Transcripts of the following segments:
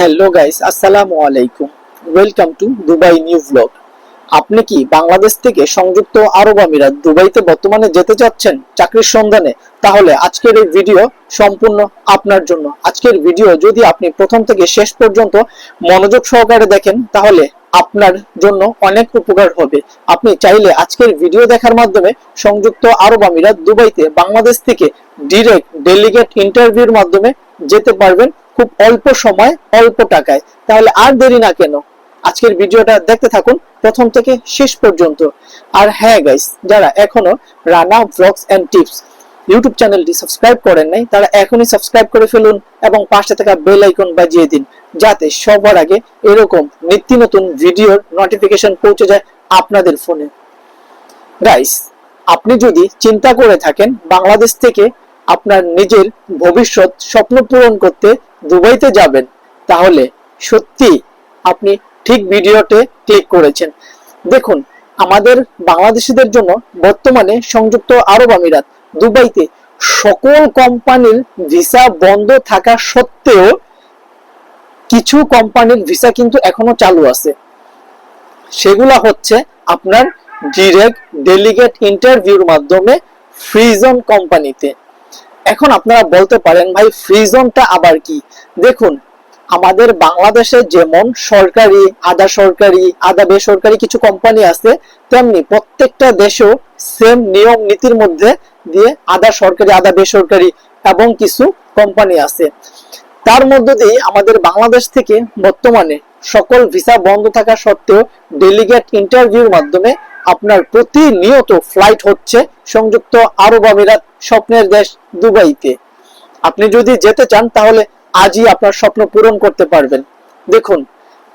Hello guys আসসালামু আলাইকুম welcome to Dubai new vlog আপনি কি বাংলাদেশ থেকে সংযুক্ত আরব আমিরাত দুবাইতে বর্তমানে যেতে চাচ্ছেন চাকরির সন্ধানে? তাহলে আজকের এই ভিডিও সম্পূর্ণ আপনার জন্য। আজকের ভিডিও যদি আপনি প্রথম থেকে শেষ পর্যন্ত মনোযোগ সহকারে দেখেন, তাহলে আপনার জন্য অনেক উপকার হবে। আপনি চাইলে আজকের ভিডিও দেখার মাধ্যমে সংযুক্ত আরব আমিরাত দুবাইতে বাংলাদেশ থেকে ডিরেক্ট ডেলিগেট ইন্টারভিউর মাধ্যমে যেতে পারবেন খুব অল্প সময়, অল্প টাকায়। তাহলে আর দেরি না কেন? আজকের ভিডিওটা দেখতে থাকুন প্রথম থেকে শেষ পর্যন্ত। আর হ্যাঁ গাইস যারা এখনও Rana vlogs and tips YouTube চ্যানেলটি সাবস্ক্রাইব করেন নাই, তারা এখনই সাবস্ক্রাইব করে ফেলুন এবং পাশে থাকা বেল আইকন বাজিয়ে দিন, যাতে সবার আগে এরকম নিত্য নতুন ভিডিওর নোটিফিকেশন পৌঁছে যায় আপনাদের ফোনে গাইস আপনি যদি চিন্তা করে থাকেন, বাংলাদেশ থেকে আপনার নিজের ভবিষ্যৎ স্বপ্ন পূরণ করতে দুবাইতে যাবেন। তাহলে সত্যি আপনি ঠিক ভিডিওতে ক্লিক করেছেন। দেখুন, আমাদের বাংলাদেশিদের জন্য বর্তমানে সংযুক্ত আরব আমিরাত, দুবাইতে সকল কোম্পানির ভিসা বন্ধ থাকা সত্ত্বেও কিছু কোম্পানির ভিসা কিন্তু এখনও চালু আছে। সেগুলা হচ্ছে আপনার ডিরেক্ট ডেলিগেট ইন্টারভিউর মাধ্যমে ফ্রিজন কোম্পানিতে। এখন আপনারা বলতে পারেন, ভাই ফ্রিজনটা আবার কি? দেখুন, আমাদের বাংলাদেশে যেমন সরকারি, আধা সরকারি, আধা বেসরকারি কিছু কোম্পানি আছে, তেমনি প্রত্যেকটা দেশেও সেম নিয়ম নীতির মধ্যে দিয়ে আধা সরকারি, আধা বেসরকারি এবং কিছু কোম্পানি আছে। তার মধ্য দিয়ে আমাদের বাংলাদেশ থেকে বর্তমানে সকল ভিসা বন্ধ থাকা সত্ত্বেও ডেলিগেট ইন্টারভিউর মাধ্যমে আপনার প্রতিনিয়ত ফ্লাইট হচ্ছে সংযুক্ত আরব আমিরাত স্বপ্নের দেশ দুবাইতে। আপনি যদি যেতে চান, তাহলে আজই আপনার স্বপ্ন পূরণ করতে পারবেন। দেখুন,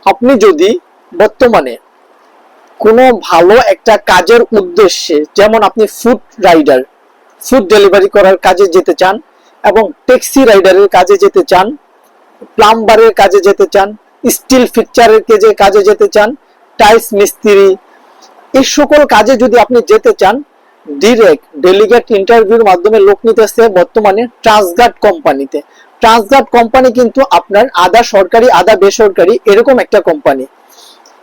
আপনি যদি বর্তমানে কোনো ভালো একটা কাজের উদ্দেশ্যে, যেমন আপনি ফুড রাইডার ফুড ডেলিভারি করার কাজে যেতে চান এবং ট্যাক্সি রাইডারের কাজে যেতে চান প্লাম্বারের কাজে যেতে চান স্টিল ফিকচারের কাজে কাজে যেতে চান টাইলস মিস্ত্রি এই সকল কাজে যদি আপনি যেতে চান ডিরেক্ট ডেলিগেট ইন্টারভিউর মাধ্যমে লোক নিতেছে বর্তমানে ট্রান্সগার্ড কোম্পানিতে ট্রান্সগার্ড কোম্পানি কিন্তু আপনার আধা সরকারি, আধা বেসরকারি এরকম একটা কোম্পানি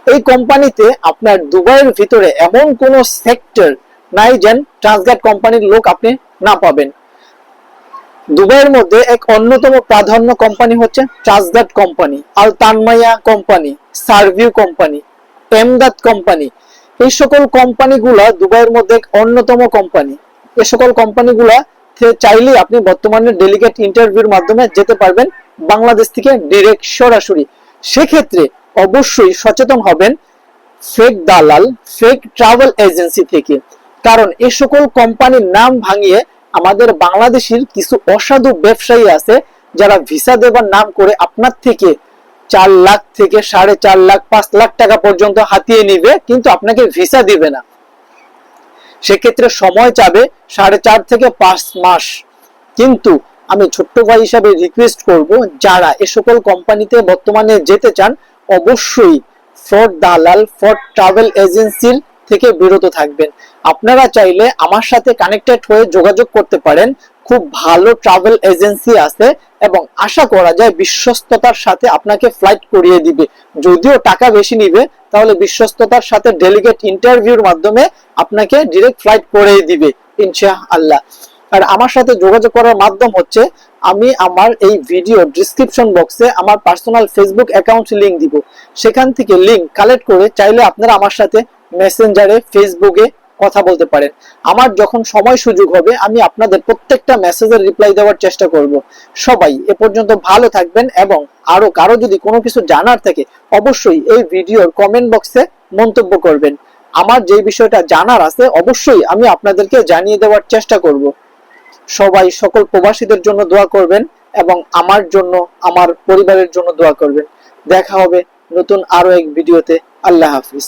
এই কোম্পানিতে আপনার দুবাইয়ের ভিতরে এমন কোন সেক্টর নাই যেন ট্রান্সগার্ড কোম্পানির লোক আপনি না পাবেন। দুবাইয়ের মধ্যে এক অন্যতম প্রাধান্য কোম্পানি হচ্ছে Transguard company Al Tanmia company Serveu company Emdad company এই সকল কোম্পানিগুলা দুবাইয়ের মধ্যে অন্যতম কোম্পানি এই সকল কোম্পানিগুলা চাইলেই আপনি বর্তমানে ডেলিগেট ইন্টারভিউর মাধ্যমে যেতে পারবেন বাংলাদেশ থেকে ডিরেক্ট সরাসরি। সেক্ষেত্রে অবশ্যই সচেতন হবেন ফেক দালাল ফেক ট্রাভেল এজেন্সি থেকে। কারণ এই সকল কোম্পানির নাম ভাঙিয়ে আমাদের বাংলাদেশের কিছু অসাধু ব্যবসায়ী আছে যারা ভিসা দেবার নাম করে আপনার থেকে চার লাখ থেকে সাড়ে চার লাখ, পাঁচ লাখ টাকা পর্যন্ত হাতিয়ে নিবে, কিন্তু আপনাকে ভিসা দিবে না। সেক্ষেত্রে সময় চাবে সাড়ে চার থেকে পাঁচ মাস। কিন্তু আমি ছোট্ট ভাই হিসাবে রিকোয়েস্ট করব, যারা এ সকল কোম্পানিতে বর্তমানে যেতে চান, অবশ্যই ফ্রড দালাল ফ্রড ট্রাভেল এজেন্সির থেকে বিরত থাকবেন। আপনারা চাইলে আমার সাথে কানেক্টেড হয়ে যোগাযোগ করতে পারেন। খুব ভালো ট্রাভেল এজেন্সি আছে এবং আশা করা যায় বিশ্বস্ততার সাথে আপনাকে ফ্লাইট করিয়ে দিবে। যদিও টাকা বেশি নিবে, তাহলে বিশ্বস্ততার সাথে ডেলিগেট ইন্টারভিউর মাধ্যমে আপনাকে ডিরেক্ট ফ্লাইট করে দিবে ইনশা আল্লাহ আর আমার সাথে যোগাযোগ করার মাধ্যম হচ্ছে, আমি আমার এই ভিডিও ডিসক্রিপশন বক্সে আমার পার্সোনাল ফেসবুক অ্যাকাউন্ট লিংক দিব। সেখান থেকে লিংক কালেক্ট করে চাইলে আপনারা আমার সাথে মেসেঞ্জারে ফেসবুকে কথা বলতে পারেন। আমার যখন সময় সুযোগ হবে, আমি আপনাদের প্রত্যেকটা মেসেজের রিপ্লাই দেওয়ার চেষ্টা করব। সবাই এ পর্যন্ত ভালো থাকবেন এবং আরও কারও যদি কোনো কিছু জানার থাকে, অবশ্যই এই ভিডিওর কমেন্ট বক্সে মন্তব্য করবেন। আমার যে বিষয়টা জানার আছে, অবশ্যই আমি আপনাদেরকে জানিয়ে দেওয়ার চেষ্টা করব। সবাই সকল প্রবাসীদের জন্য দোয়া করবেন এবং আমার জন্য, আমার পরিবারের জন্য দোয়া করবেন। দেখা হবে নতুন আরও এক ভিডিওতে। আল্লাহ হাফিজ।